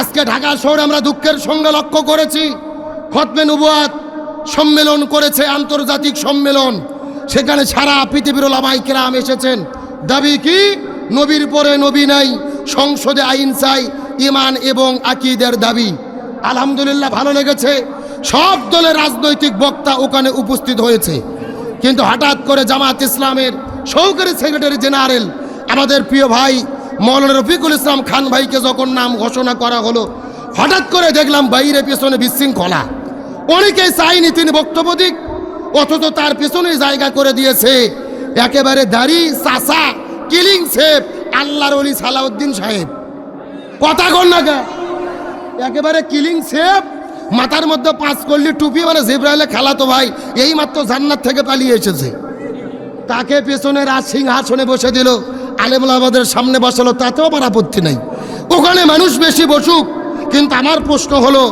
আজকে ঢাকা শহরে আমরা দুঃখের সঙ্গে লক্ষ্য করেছি। খতমে নবুয়াত সম্মেলন করেছে আন্তর্জাতিক সম্মেলন। সেখানে সারা পৃথিবীর ওলামাই কেরাম এসেছেন। দাবি কি? নবীর পরে নবী নাই, সংসদে আইন চাই, ইমান এবং আকিদের দাবি। আলহামদুলিল্লাহ ভালো লেগেছে। সব দলের রাজনৈতিক বক্তা ওখানে উপস্থিত হয়েছে। কিন্তু হঠাৎ করে জামাত ইসলামের সহকারী সেক্রেটারি জেনারেল, আমাদের প্রিয় ভাই মৌলানা রফিকুল ইসলাম খান ভাইকে যখন নাম ঘোষণা করা হলো, হঠাৎ করে দেখলাম বাইরে পেছনে বিশৃঙ্খলা। অনেকেই চাইনি তিনি বক্তব্য দিক, অথচ তার পেছনে জায়গা করে দিয়েছে। একেবারে দাড়ি চাষা কিলিং সেফ আল্লাহর অলি সালাউদ্দিন সাহেব। কথা কর না একেবারে কিলিং সেফ মাথার মধ্যে পাঁচ করলি টুপি মানে জিব্রাইলে খেলাতো ভাই এই মাত্র জান্নাত থেকে পালিয়ে এসেছে। তাকে পেছনে রাজ সিংহাসনে বসে দিল। আলেমুল সামনে বসালো, তাতেও আমার আপত্তি নাই। ওখানে মানুষ বেশি বসুক, কিন্তু আমার প্রশ্ন হলো,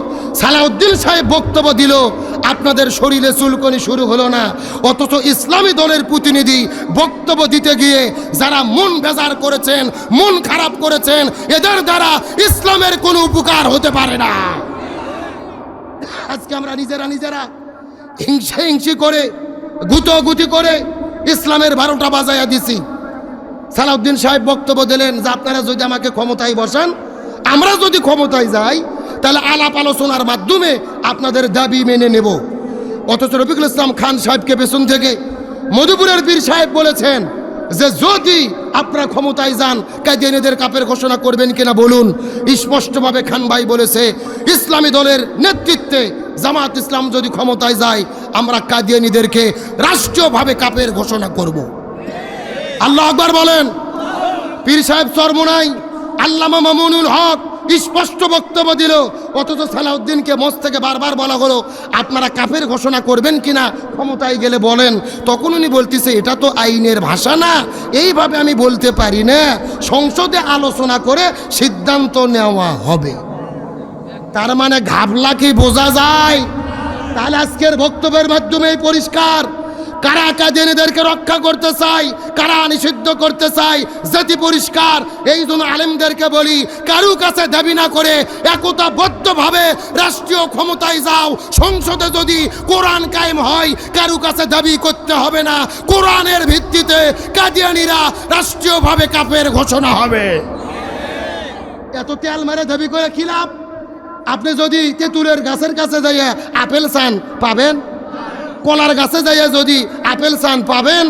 সালাউদ্দিন সাহেব বক্তব্য দিল, আপনাদের শরীরে চুলকনি শুরু হলো না, অথচ ইসলামী দলের প্রতিনিধি বক্তব্য দিতে গিয়ে যারা মন বেজার করেছেন, মন খারাপ করেছেন, এদের দ্বারা ইসলামের কোনো উপকার হতে পারে না। আজকে আমরা নিজেরা নিজেরা হিংসা হিংসি করে, গুতোগুতি করে ইসলামের বারোটা বাজাইয়া দিছি। সালাউদ্দিন সাহেব বক্তব্য দিলেন যে আপনারা যদি আমাকে ক্ষমতায় বসান, আমরা যদি ক্ষমতায় যাই, তাহলে আলাপ আলোচনার মাধ্যমে আপনাদের দাবি মেনে নেব অথচ রফিকুল ইসলাম খান সাহেবকে পেছন থেকে মধুপুরের বীর সাহেব বলেছেন যে যদি আপনারা ক্ষমতায় যান, কাদিয়ানিদের কাপের ঘোষণা করবেন কিনা বলুন স্পষ্টভাবে খান ভাই বলেছে, ইসলামী দলের নেতৃত্বে জামাত ইসলাম যদি ক্ষমতায় যায়, আমরা কাদিয়ানিদেরকে রাষ্ট্রীয়ভাবে কাপের ঘোষণা করব। আল্লাহ আকবার বলেন। পীর সাহেব চরমোনাই আল্লামা মামুনুল হক স্পষ্ট বক্তব্য দিল, অথচ সালাউদ্দিনকে মঞ্চ থেকে বারবার বলা হলো, আপনারা কাফের ঘোষণা করবেন কিনা, ক্ষমতায় গেলে বলেন। তখন উনি বলতেছে, এটা তো আইনের ভাষা না, এইভাবে আমি বলতে পারি না। সংসদে আলোচনা করে সিদ্ধান্ত নেওয়া হবে। তার মানে ঘাবলা কি বোঝা যায়? তাহলে আজকের বক্তব্যের মাধ্যমেই পরিষ্কার। কারা কাজেনেদেরকে রক্ষা করতে চাই কারা নিষিদ্ধ করতে চাই জাতি পরিষ্কার। এই জন্য আলেমদেরকে বলি, কারু কাছে দাবি না করে একতাবদ্ধভাবে রাষ্ট্রীয় ক্ষমতায় যাও। সংসদে যদি কোরআন কায়েম হয়, কারু কাছে দাবি করতে হবে না। কোরআনের ভিত্তিতে কাদিয়ানিরা রাষ্ট্রীয়ভাবে কাপের ঘোষণা হবে। এত তেল মেরে দাবি করে লাভ? আপনি যদি তেঁতুলের গাছের কাছে যাইয়া আপেল চান, পাবেন? কলার গাছে যাইয়া যদি আপেল চান পাবেন,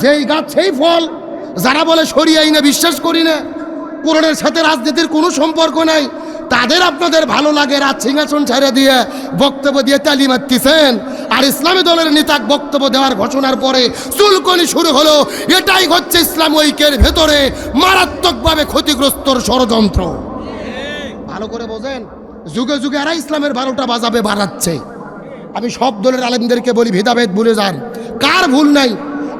যেই গাছ সেই ফল। যারা বলে সরিয়াই না বিশ্বাস করি না, কোরআনের সাথে রাজনীতির কোনো সম্পর্ক নাই, তাদের আপনাদের ভালো লাগে রাত সিংহাসন ছেড়ে দিয়ে বক্তব্য দিয়ে তালি মারতেছেন। আর ইসলামী দলের নেতা বক্তব্য দেওয়ার ঘোষণার পরে চুলকনি শুরু হলো। এটাই হচ্ছে ইসলাম ঐক্যের ভেতরে মারাত্মকভাবে ক্ষতিগ্রস্তর ষড়যন্ত্র। ভালো করে বোঝেন, যুগে যুগে এরা ইসলামের বারোটা বাজাবে, বাড়াচ্ছে। আমি সব দলের আলেমদেরকে বলি, ভেদাভেদ ভুলে যান। কার ভুল নাই?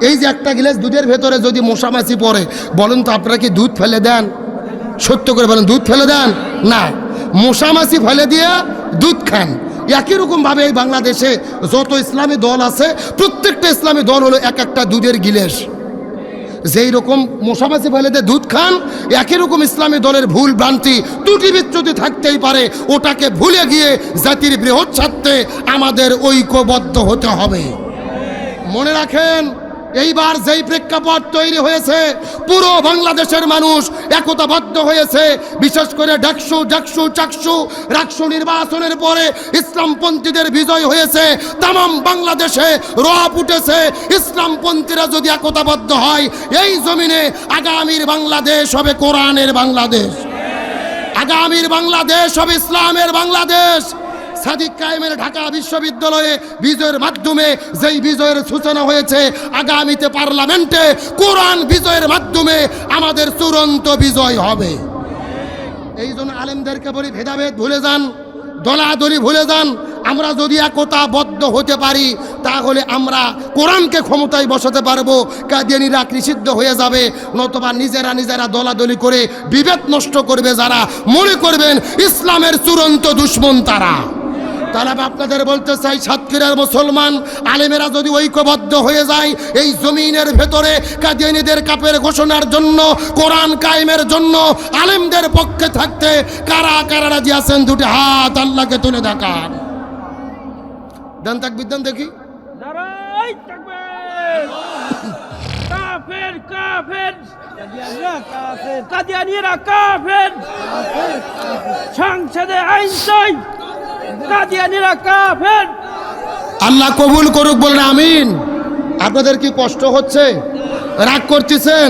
এই যে একটা গ্লাস দুধের ভেতরে যদি মশামাছি পড়ে, বলেন তো আপনারা কি দুধ ফেলে দেন? সত্য করে বলেন, দুধ ফেলে দেন? না। মশামাছি ফেলে দিয়ে দুধ খান। একই রকমভাবে এই বাংলাদেশে যত ইসলামী দল আছে, প্রত্যেকটা ইসলামী দল হলো এক একটা দুধের গিলেস। যেই রকম মশামাছি ফেলেতে দুধ খান, একই রকম ইসলামী দলের ভুল ভ্রান্তি ত্রুটি বিচ্যুতি থাকতেই পারে, ওটাকে ভুলে গিয়ে জাতির বৃহৎ স্বার্থে আমাদের ঐক্যবদ্ধ হতে হবে। মনে রাখেন এইবার যেই প্রেক্ষাপট তৈরি হয়েছে, পুরো বাংলাদেশের মানুষ একতাবদ্ধ হয়েছে। বিশেষ করে ডাকসু ডাকসু চাকসু, রাকসু নির্বাচনের পরে ইসলামপন্থীদের বিজয় হয়েছে। তাম বাংলাদেশে রব উঠেছে। ইসলামপন্থীরা যদি একতাবদ্ধ হয়, এই জমিনে আগামীর বাংলাদেশ হবে কোরআনের বাংলাদেশ। আগামীর বাংলাদেশ হবে ইসলামের বাংলাদেশ। সাদিক কায়েমের ঢাকা বিশ্ববিদ্যালয়ে বিজয়ের মাধ্যমে যেই বিজয়ের সূচনা হয়েছে, আগামীতে পার্লামেন্টে কোরআন বিজয়ের মাধ্যমে আমাদের চূড়ান্ত বিজয় হবে। এই জন্য আলেমদেরকে বলি, ভেদাভেদ ভুলে যান, দলাদলি ভুলে যান। আমরা যদি একতাবদ্ধ হতে পারি, তাহলে আমরা কোরআনকে ক্ষমতায় বসাতে পারব, কাদিয়ানিরা কৃষিদ্ধ হয়ে যাবে, নতুবা নিজেরা নিজেরা দলাদলি করে বিভেদ নষ্ট করবে যারা। মনে করবেন, ইসলামের চূড়ান্ত দুশ্মন তারা। তাহলে আপনাদের বলতে চাই, সাতক্ষীরার মুসলমান আলেমেরা যদি ঐক্যবদ্ধ হয়ে যায়, এই জমিনের ভেতরে কাদিয়ানিদের কাপের ঘোষণার জন্য, কোরআন কায়েমের জন্য আলেমদের পক্ষে থাকতে কারা কারা রাজি আছেন? দুটি হাত আল্লাহকে তুলে দেখান। দেন তাক বিদ্যান দেখি। কাফের কাফের। কাদিয়ানিরা কাফের। সংসদে আইন চাই। আল্লাহ কবুল করুক বলেন আমিন। আপনাদের কি কষ্ট হচ্ছে? রাগ করতেছেন?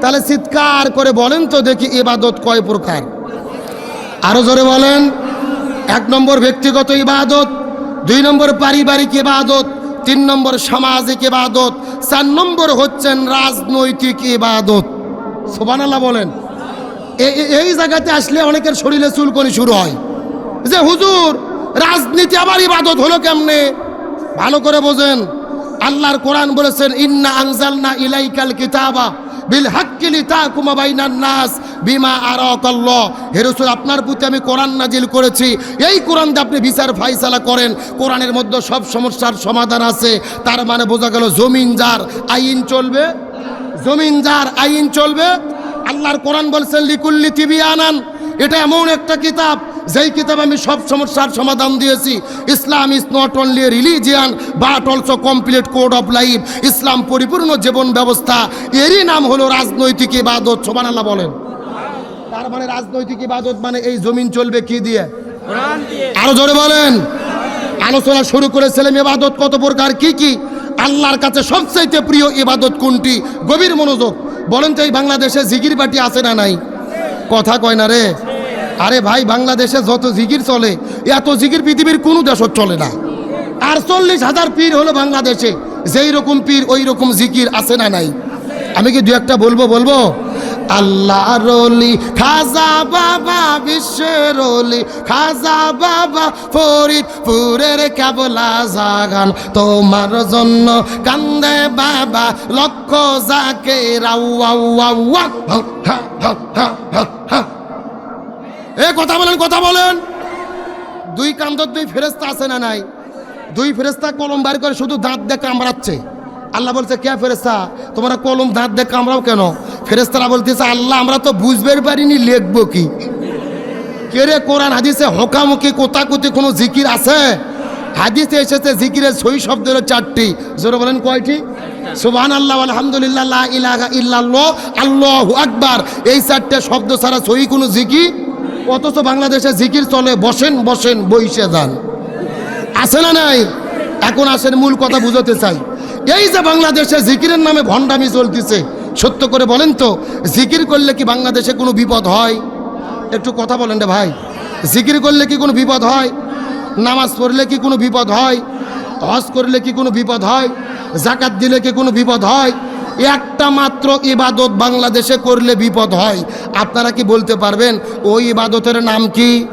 তাহলে চিৎকার করে বলেন তো দেখি ইবাদত কয় প্রকার। আরও জোরে বলেন, এক নম্বর ব্যক্তিগত ইবাদত, দুই নম্বর পারিবারিক ইবাদত, তিন নম্বর সামাজিক ইবাদত, চার নম্বর হচ্ছেন রাজনৈতিক ইবাদত। সোবানাল্লাহ বলেন। এই জায়গাতে আসলে অনেকের শরীরে চুলকনি শুরু হয়। যে হুজুর রাজনীতি আবার ইবাদত হলো কেমনে? ভালো করে বোঝেন। আল্লাহর কোরআন বলেছেন, ইন্না আনজালনা ইলাইকাল কিতাবা বিল হাক্কি লিতাকুমা বাইনান নাস বিমা আরাকাল্লাহ। হে রাসূল, আপনার প্রতি আমি কোরআন নাজিল করেছি। এই কোরআন দিয়ে আপনি বিচার ফাইসালা করেন। কোরআনের মধ্যে সব সমস্যার সমাধান আছে। তার মানে বোঝা গেল জমিন যার আইন চলবে। জমিন যার আইন চলবে। আল্লাহর কোরআন বলছেন লিকুল্লি তিবি আনান এটা এমন একটা কিতাব। যেই কিতাব আমি সব সমস্যার সমাধান দিয়েছি Islam is not only religion but also complete code of life ইসলাম পরিপূর্ণ জীবন ব্যবস্থা। এরই নাম হলো রাজনৈতিক ইবাদত সোমান আল্লাহ বলেন। তার মানে রাজনৈতিক ইবাদত মানে এই জমিন চলবে কি দিয়ে? আরও জোরে বলেন। আলোচনা শুরু করেছিলাম ইবাদত কত প্রকার কি কি? আল্লাহর কাছে সবচাইতে প্রিয় ইবাদত কোনটি? গভীর মনোযোগ। বলেন তো এই বাংলাদেশে জিগির বাটি আছে না নাই? কথা কয় না রে। আরে ভাই বাংলাদেশে যত জিগির চলে এত জিগির পৃথিবীর কোনো দেশত চলে না। আর চল্লিশ হাজার পীর হলো বাংলাদেশে যেই রকম পীর ওই রকম জিকির আছে না নাই? আমি কি দু একটা বলব বলব? আল্লাহ রলি খাজা বাবা বিশ্বের রলি খাজা বাবা ফরিদপুরের কেবলা জাগান। তোমার জন্য কান্দে বাবা লক্ষ যাকে রাউ হা, হা, হা, হা। এ, কথা বলেন কথা বলেন। দুই কান্দর দুই ফেরেস্তা আছে না নাই? দুই ফেরেস্তা কলম বার করে শুধু দাঁত দিয়ে কামড়াচ্ছে। আল্লাহ বলছে, কে ফেরেস্তা তোমরা কলম দাঁত দিয়ে কামড়াও কেন? ফেরেস্তারা বলতেছে, আল্লাহ, আমরা তো বুঝবে পারিনি, লিখব কি? কে রে, কোরআন, হাদিসে হোকামুখি কোতাকুতি কোনো জিকির আছে? হাদিসে এসেছে জিকিরের সই শব্দ হলো চারটি। জোরে বলেন, কয়টি? সুবহান আল্লাহ আলহামদুলিল্লাহ ইলাহা ইল্লাল্লাহ, আল্লাহু আকবার। এই চারটে শব্দ ছাড়া সই কোনো জিকির অথচ বাংলাদেশে জিকির চলে, বসেন বসেন, বইসে যান। আছে না নাই? এখন আসেন, মূল কথা বুঝতে চাই। এই যে বাংলাদেশে জিকিরের নামে ভণ্ডামি চলতেছে, সত্য করে বলেন তো, জিকির করলে কি বাংলাদেশে কোনো বিপদ হয়? একটু কথা বলেন রে ভাই। জিকির করলে কি কোনো বিপদ হয়? নামাজ পড়লে কি কোনো বিপদ হয়? হজ করলে কি কোনো বিপদ হয়? জাকাত দিলে কি কোনো বিপদ হয়? একটা মাত্র ইবাদত বাংলাদেশে করলে বিপদ হয়। আপনারা কি বলতে পারবেন? ওই ইবাদতের নাম কি?